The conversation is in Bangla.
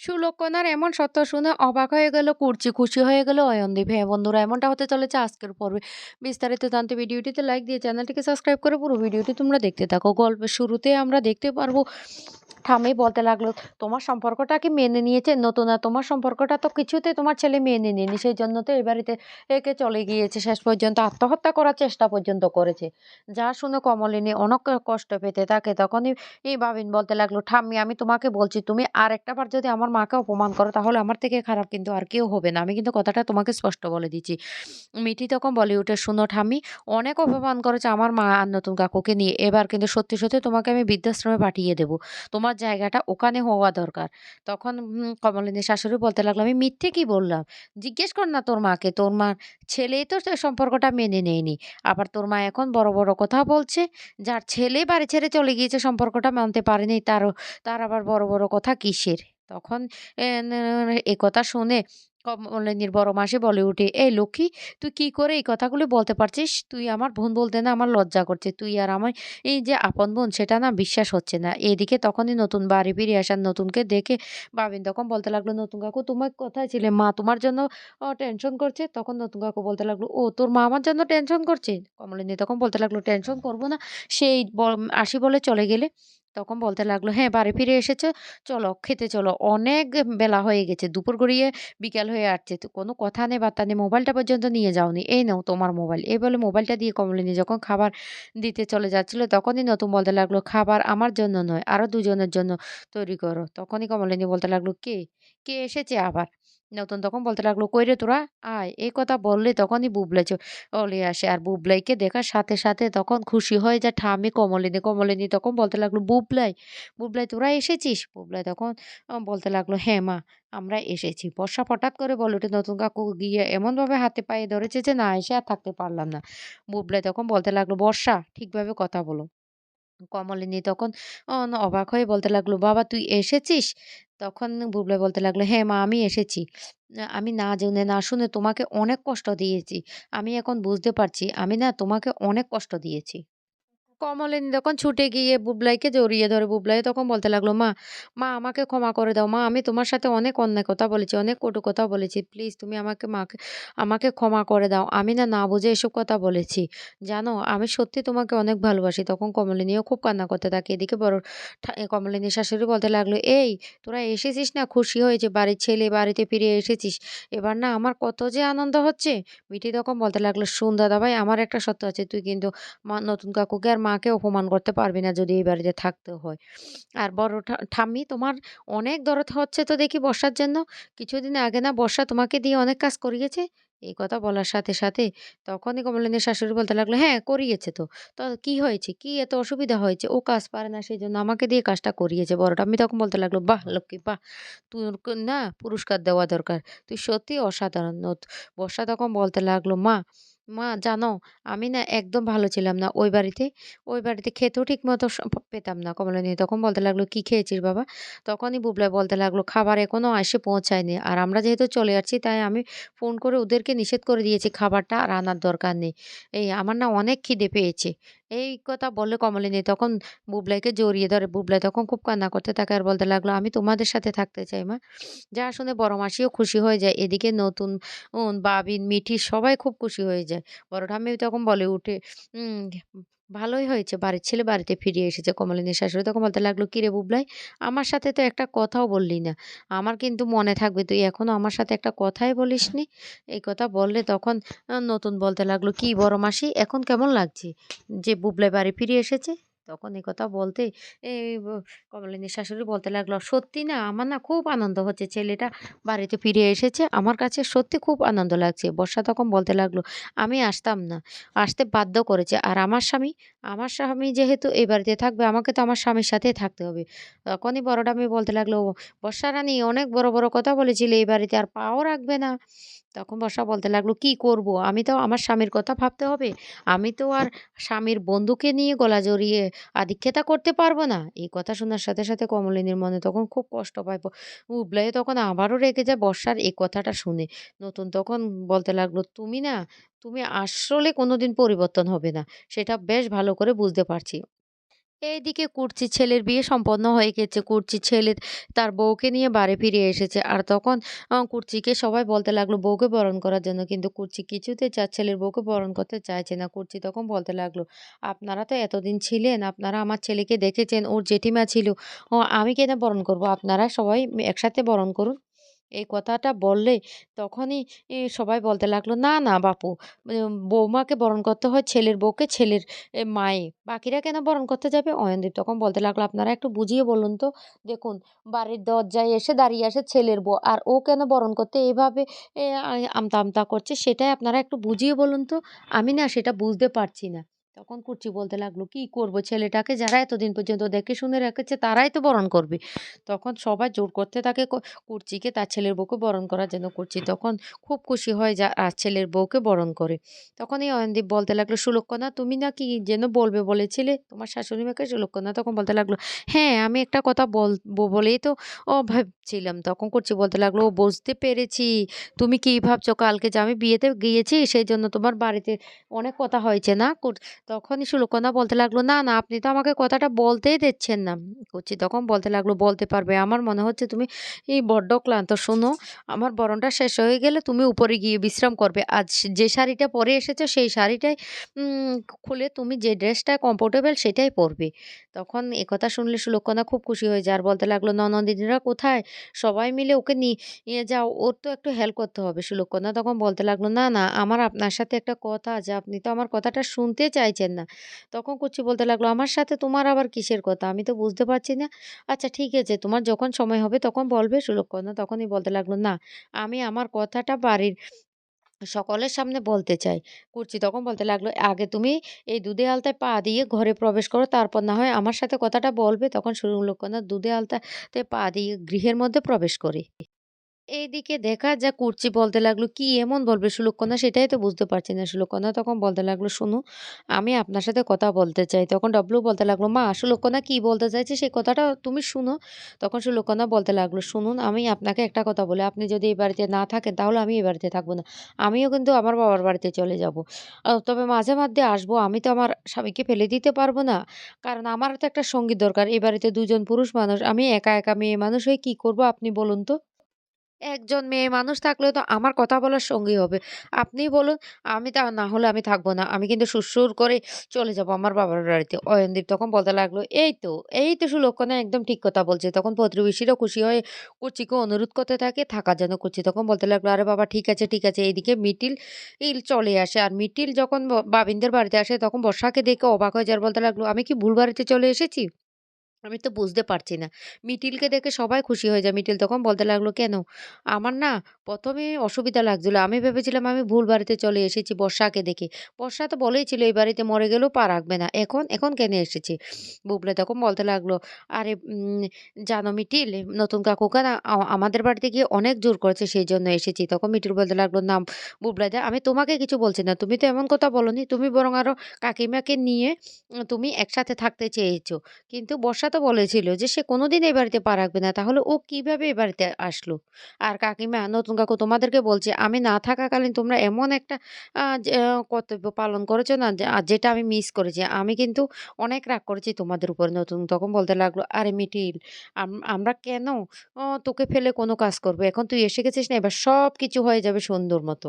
সুলক্ষণার এমন সত্য শুনে অবাক হয়ে গেল, কুর্চি খুশি হয়ে গেল অয়নদীপ। হ্যাঁ বন্ধুরা, এমনটা হতে চলেছে আজকের পর্বে। বিস্তারিত জানতে ভিডিওটিতে লাইক দিয়ে চ্যানেলটিকে সাবস্ক্রাইব করে পুরো ভিডিওটি তোমরা দেখতে থাকো। গল্পের শুরুতে আমরা দেখতে পারব ঠামি বলতে লাগল। তোমার সম্পর্কটা কি মেনে নিয়েছে? নতুন আর তোমার সম্পর্কটা তো কিছুতে তোমার ছেলে মেনে নেয়নি। সেই জন্য তো এই বাড়িতে একে চলে গিয়েছে। শেষ পর্যন্ত আত্মহত্যা করার চেষ্টা পর্যন্ত করেছে। যা শুনে কমলিনী অনেক কষ্ট পেতে থাকে তখনই এই বাবিন বলতে লাগল, ঠাম্মি, আমি তোমাকে বলছি, তুমি আর একটা বার যদি আমার মাকে অপমান করো, তাহলে আমার থেকে খারাপ কিন্তু আর কেউ হবে না। আমি কিন্তু কথাটা তোমাকে স্পষ্ট বলে দিচ্ছি। মিঠি তখন বলে উঠে শুনো ঠাম্মি, অনেক অপমান করেছে আমার মা আর নতুন কাকুকে নিয়ে। এবার কিন্তু সত্যি সত্যি তোমাকে আমি বৃদ্ধাশ্রমে পাঠিয়ে দেবো। তোমার জায়গাটা ওখানে হওয়া দরকার তখন কমলিনী শাশুড়ি বলতে লাগল আমি মিথ্যে কি বললাম জিজ্ঞেস কর না তোর মাকে তোর মা ছেলেই তো সম্পর্কটা মেনে নেয়নি আবার তোর মা এখন বড় বড় কথা বলছে যার ছেলে বাড়ি ছেড়ে চলে গিয়েছে সম্পর্কটা মানতে পারেনি তারও তার আবার বড় বড় কথা কিসের তখন এ কথা শুনে কমলিনীর বড় মাসি বলে উঠে, এই লক্ষ্মী, তুই কি করে এই কথাগুলি বলতে পারছিস? তুই আমার বোন বলতে না আমার লজ্জা করছে। তুই আর আমার এই যে আপন বোন, সেটা না বিশ্বাস হচ্ছে না। এদিকে তখনই নতুন বাড়ি ফিরে আসার নতুনকে দেখে বাবিন তখন বলতে লাগল, নতুন কাকু তোমার কোথায় ছিলে? মা তোমার জন্য টেনশন করছে? তখন নতুন কাকু বলতে লাগল, ও, তোর মা আমার জন্য টেনশন করছে? কমলিনী তখন বলতে লাগল টেনশন করব না। সেই আসি বলে চলে গেলে। তখন বলতে লাগল হ্যাঁ বাড়ি ফিরে এসেছ, চলো খেতে চলো। অনেক বেলা হয়ে গেছে, দুপুর গড়িয়ে বিকেল হয়ে আসছে। তো কোনো কথা নেই, বার্তা নেই, মোবাইলটা পর্যন্ত নিয়ে যাওনি। এই নাও তোমার মোবাইল। এই বলে মোবাইলটা দিয়ে কমলিনী যখন খাবার দিতে চলে যাচ্ছিল, তখনই নতুন বলতে লাগল, খাবার আমার জন্য নয় আরও দুজনের জন্য তৈরি করো। তখনই কমলিনী বলতে লাগল, কে কে এসেছে আবার? নতুন তখন বলতে লাগল কই রে তোরা, আয়। এই কথা বললে তখনই বুবলাই চলে আসে। আর বুবলাইকে দেখার সাথে সাথে তখন খুশি হয়ে যায় ঠামি কমলিনী। কমলিনী তখন বলতে লাগল, বুবলাই বুবলাই, তোরা এসেছিস? বুবলাই তখন বলতে লাগল হ্যাঁ মা, আমরা এসেছি। বর্ষা হঠাৎ করে বলে উঠে নতুন কাকু গিয়ে এমনভাবে হাতে পায়ে ধরেছে যে, না, এসে আর থাকতে পারলাম না। বুবলাই তখন বলতে লাগল, বর্ষা, ঠিকভাবে কথা বলো। কমলিনী তখন অবাক হয়ে বলতে লাগল, বাবা, তুই এসেছিস? তখন বুবলাই বলতে লাগল হ্যাঁ মা, আমি এসেছি। আমি না জেনে, না শুনে তোমাকে অনেক কষ্ট দিয়েছি। আমি এখন বুঝতে পারছি, আমি না তোমাকে অনেক কষ্ট দিয়েছি। কমলিনী তখন ছুটে গিয়ে বুবলাইকে জড়িয়ে ধরে, বুবলাই তখন বলতে লাগল, মা মা, আমাকে ক্ষমা করে দাও। মা, আমি তোমার সাথে অনেক অন্যায় কথা বলেছি, অনেক কটু কথা বলেছি। প্লিজ তুমি আমাকে মাকে, আমাকে ক্ষমা করে দাও। আমি না না বুঝে এসব কথা বলেছি। জানো, আমি সত্যি তোমাকে অনেক ভালোবাসি। তখন কমলিনীও খুব কান্না করতে থাকে। এদিকে বড় এ শাশুড়ি বলতে লাগল, এই, তোরা এসেছিস না? খুশি হয়েছে বাড়ির ছেলে বাড়িতে ফিরে এসেছিস। এবার না আমার কত যে আনন্দ হচ্ছে। মিঠি তখন বলতে লাগল, শুন দাদা ভাই আমার একটা সত্য আছে। তুই কিন্তু নতুন কাকুকে আর মাকে অপমান করতে পারবি না যদি এই বাড়িতে থাকতে হয়। আর বড় ঠাম্মি তোমার অনেক দরদ হচ্ছে তো দেখি বর্ষার জন্য। কিছুদিন আগে না বর্ষা তোমাকে দিয়ে অনেক কাজ করিয়েছে? এই কথা বলার সাথে, সাথে তখনই কমলিনীর শাশুড়ি বলতে লাগল, "হ্যাঁ, করিয়েছে তো। তো কি হয়েছে? কি এত অসুবিধা হয়েছে? ও কাজ পারে না সেই জন্য আমাকে দিয়ে কাজটা করিয়েছে।" বড় ঠাম্মি তখন বলতে লাগল, "বাহ! লক্ষ্মী বাহ! ক না পুরস্কার দেওয়া দরকার। তুই সত্যি অসাধারণ।" বর্ষা তখন বলতে লাগল, "মা, মা জানো আমি না একদম ভালো ছিলাম না ওই বাড়িতে। ওই বাড়িতে খেতেও ঠিক মতো পেতাম না। কমলিনী তখন বলতে লাগল, "কি খেয়েছিস বাবা?" তখনই বুবলাই বলতে লাগল, "খাবার এখনও এসে পৌঁছায়নি। আর আমরা যেহেতু চলে যাচ্ছি তাই আমি ফোন করে ওদেরকে নিষেধ করে দিয়েছি খাবারটা আর আনার দরকার নেই। এই আমার না অনেক খিদে পেয়েছে।" এই কথা বললে কমলিনী তখন বুবলাইকে জড়িয়ে ধরে। বুবলাই তখন খুব কান্না করতে থাকে আর বলতে লাগল, "আমি তোমাদের সাথে থাকতে চাই মা।" যা শুনে বড় মাসিও খুশি হয়ে যায়। এদিকে নতুন বাবিন, মিঠি সবাই খুব খুশি হয়ে যায়। বড় ঠাম্মি তখন বলে উঠে, ভালোই হয়েছে বাড়ির ছেলে বাড়িতে ফিরে এসেছে। কমলিনীর শাশুড়ি তখন বলতে লাগল, "কিরে বুবলাই, আমার সাথে তো একটা কথাও বললি না। আমার কিন্তু মনে থাকবে তুই এখনও আমার সাথে একটা কথাই বলিস নি এই কথা বললে তখন নতুন বলতে লাগল, "কি বড় মাসি এখন কেমন লাগছে যে বুবলাই বাড়ি ফিরে এসেছে?" তখন এই কথা বলতে কমলিনীর শাশুড়ি বলতে লাগল, "সত্যি না আমার না খুব আনন্দ হচ্ছে ছেলেটা বাড়িতে ফিরে এসেছে। আমার কাছে সত্যি খুব আনন্দ লাগছে।" বর্ষা তখন বলতে লাগল, "আমি আসতাম না। আসতে বাধ্য করেছে। আর আমার স্বামী, আমার স্বামী যেহেতু এই বাড়িতে থাকবে আমাকে তো আমার স্বামীর সাথেই থাকতে হবে। তখনই বড় আমি বলতে লাগল, "বর্ষা রানী অনেক বড়, বড় কথা বলেছিলে এই বাড়িতে আর পাও রাখবে না।" তখন বর্ষা বলতে লাগল, "কি করব? আমি তো আমার স্বামীর কথা ভাবতে হবে। আমি তো আর স্বামীর বন্ধুকে নিয়ে গলা জড়িয়ে আদিক্ষেতা করতে পারব না।" এই কথা শোনার সাথে, সাথে কমলিনীর মনে তখন খুব কষ্ট পায়। ব উবলাই তখন আবারও রেগে যায় বর্ষার এই কথাটা শুনে। নতুন তখন বলতে লাগল, "তুমি না তুমি আসলে কোনোদিন পরিবর্তন হবে না। সেটা বেশ ভালো করে বুঝতে পারছি। এইদিকে কুটচির ছেলের বিয়ে সম্পন্ন হয়ে গেছে। কুটচির ছেলে তার বউকে নিয়ে বাড়ি ফিরে এসেছে। আর তখন আ কুটচিকে সবাই বলতে লাগল বউকে বরণ করার জন্য। কিন্তু কুটচি কিছুতে তার ছেলের বউকে বরণ করতে চাইছে না। কুটচি তখন বলতে লাগল, "আপনারা তো এতদিন ছিলেন, আপনারা আমার ছেলেকে দেখেছেন, ওর জেঠিমা ছিল। ও আমি কেন বরণ করব? আপনারা সবাই একসাথে বরণ করুন।" এই কথাটা বললে তখনই সবাই বলতে লাগল, "না, না বাপু, বৌমাকে বরণ করতে হয় ছেলের বউকে, ছেলের মায়ে। বাকিরা কেন বরণ করতে যাবে?" অয়নদীপ তখন বলতে লাগল, "আপনারা একটু বুঝিয়ে বলুন তো। দেখুন বাড়ির দরজায় এসে দাঁড়িয়ে আসে ছেলের বউ। আর ও কেন বরণ করতে এভাবে আমতা, আমতা করছে সেটাই আপনারা একটু বুঝিয়ে বলুন তো। আমি না সেটা বুঝতে পারছি না।" তখন কুটচি বলতে লাগল, "কি করব? ছেলেটাকে যারা এতদিন পর্যন্ত দেখে শুনে রেখেছে তারাই তো বরণ করবে।" তখন সবাই জোর করতে থাকে ক কুটচিকে তার ছেলের বউকে বরণ করার জন্য। কুটচি তখন খুব খুশি হয় যা আর ছেলের বউকে বরণ করে। তখন এই অয়নদীপ বলতে লাগল, "সুলক্ষণা তুমি না নাকি যেন বলবে বলেছিলে তোমার শাশুড়ি মাকে?" সুলক্ষণা তখন বলতে লাগল, "হ্যাঁ, আমি একটা কথা বলব বলেই তো ও ভাবছিলাম।" তখন করছি বলতে লাগল, "ও বুঝতে পেরেছি। তুমি কি ভাবছ কালকে যে আমি বিয়েতে গিয়েছি সেই জন্য তোমার বাড়িতে অনেক কথা হয়েছে না?" তখনই সুলক্ষণা বলতে লাগল, "না, না আপনি তো আমাকে কথাটা বলতেই দিচ্ছেন না।" করছি তখন বলতে লাগল, "বলতে পারবে। আমার মনে হচ্ছে তুমি ই বড্ড ক্লান্ত। শোনো, আমার বরণটা শেষ হয়ে গেলে তুমি উপরে গিয়ে বিশ্রাম করবে। আজ যে শাড়িটা পরে এসেছ সেই শাড়িটাই খুলে তুমি যে ড্রেসটা কমফোর্টেবল সেটাই পরবে।" তখন একথা শুনলে সুলক্ষণা খুব খুশি হয়ে যায় আর বলতে লাগল, "ননদিনীরা কোথায়? সবাই মিলে ওকে নিয়ে যাও। ওর তো একটু হেল্প করতে হবে।" সুলক্ষণা তখন বলতে লাগল, "না, না আমার আপনার সাথে একটা কথা আছে। আপনি তো আমার কথাটা শুনতে চাইছেন না।" তখন কুচি বলতে লাগল, "আমার সাথে তোমার আবার কিসের কথা? আমি তো বুঝতে পারছি না।" "আচ্ছা ঠিক আছে, তোমার যখন সময় হবে তখন বলবে।" সুলক্ষণা তখনই বলতে লাগল, "না, আমি আমার কথাটা বাড়ির সকলের সামনে বলতে চাই।" কুর্চি তখন বলতে লাগল, "আগে তুমি এই দুধে আলতায় পা দিয়ে ঘরে প্রবেশ করো, তারপর না হয় আমার সাথে কথাটা বলবে।" তখন সুলক্ষণা দুধে আলতাতে পা দিয়ে গৃহের মধ্যে প্রবেশ করে। এইদিকে দেখা যাক কুটচি বলতে লাগল, "কি এমন বলবে সুলক্ষণা সেটাই তো বুঝতে পারছি না।" সুলক্ষণা তখন বলতে লাগল, "শোনো, আমি আপনার সাথে কথা বলতে চাই।" তখন ডবলু বলতে লাগল, "মা সুলক্ষণা কি বলতে চাইছে সেই কথাটা তুমি শুনো।" তখন সুলক্ষণা বলতে লাগল, "শুনুন, আমি আপনাকে একটা কথা বলি, আপনি যদি এই বাড়িতে না থাকেন তাহলে আমি এই বাড়িতে থাকব না। আমিও কিন্তু আমার বাবার বাড়িতে চলে যাব। তবে মাঝে মধ্যে আসব। আমি তো আমার স্বামীকে ফেলে দিতে পারব না। কারণ আমার তো একটা সঙ্গী দরকার। এই বাড়িতে ২ জন পুরুষ মানুষ। আমি একা, একা মেয়ে মানুষ হয়ে কী করব আপনি বলুন তো?" একজন মেয়ে মানুষ থাকলে তো আমার কথা বলার সঙ্গী হবে। আপনি বলুন, আমি তা না হলে আমি থাকব না। আমি কিন্তু সুরসুর করে চলে যাব আমার বাবার বাড়িতে। অয়নদীপ তখন বলতে লাগল, "এই তো, এই তো সুলক্ষণা একদম ঠিক কথা বলছে।" তখন প্রতিবেশীরাও খুশি হয়ে কুচিকে অনুরোধ করতে থাকে থাকার জন্য। কুচি তখন বলতে লাগল, "আরে বাবা ঠিক আছে, ঠিক আছে।" এইদিকে মিটিল ইল চলে আসে। আর মিটিল যখন বাবিনদের বাড়িতে আসে তখন বর্ষাকে দেখে অবাক হয়ে যায় আর বলতে লাগল, "আমি কি ভুল বাড়িতে চলে এসেছি?" আমি তো বুঝতে পারছি না। মিটিলকে দেখে সবাই খুশি হয়ে যায়। মিটিল তখন বলতে লাগল, "কেন? আমার না ১ম এ অসুবিধা লাগছিল। আমি ভেবেছিলাম আমি ভুল বাড়িতে চলে এসেছি বর্ষাকে দেখে। বর্ষা তো বলেই ছিল এই বাড়িতে মরে গেলেও পা রাখবে না। এখন, এখন কেন এসেছি?" বুবলে তখন বলতে লাগল, "আরে জানো মিটিল, নতুন কাকুকা না আমাদের বাড়িতে গিয়ে অনেক জোর করেছে সেই জন্য এসেছি।" তখন মিটিল বলতে লাগল, নাম "না বুবলাইদা আমি তোমাকে কিছু বলছি না। তুমি তো এমন কথা বলোনি। তুমি বরং আরও কাকিমাকে নিয়ে তুমি একসাথে থাকতে চেয়েছো। কিন্তু বর্ষা তো বলেছিল যে সে কোনোদিন এই বাড়িতে পা রাখবে না। তাহলে ও কীভাবে এ বাড়িতে আসলো? আর কাকিমা, নতুন কাকু তোমাদেরকে বলছে আমি না থাকাকালীন তোমরা এমন একটা কর্তব্য পালন করেছ না যেটা আমি মিস করেছি। আমি কিন্তু অনেক রাগ করেছি তোমাদের উপরে। নতুন তখন বলতে লাগল, "আরে মিটিল আম আমরা কেন তোকে ফেলে কোনো কাজ করব? এখন তুই এসে গেছিস না এবার সব কিছু হয়ে যাবে সুন্দর মতো।"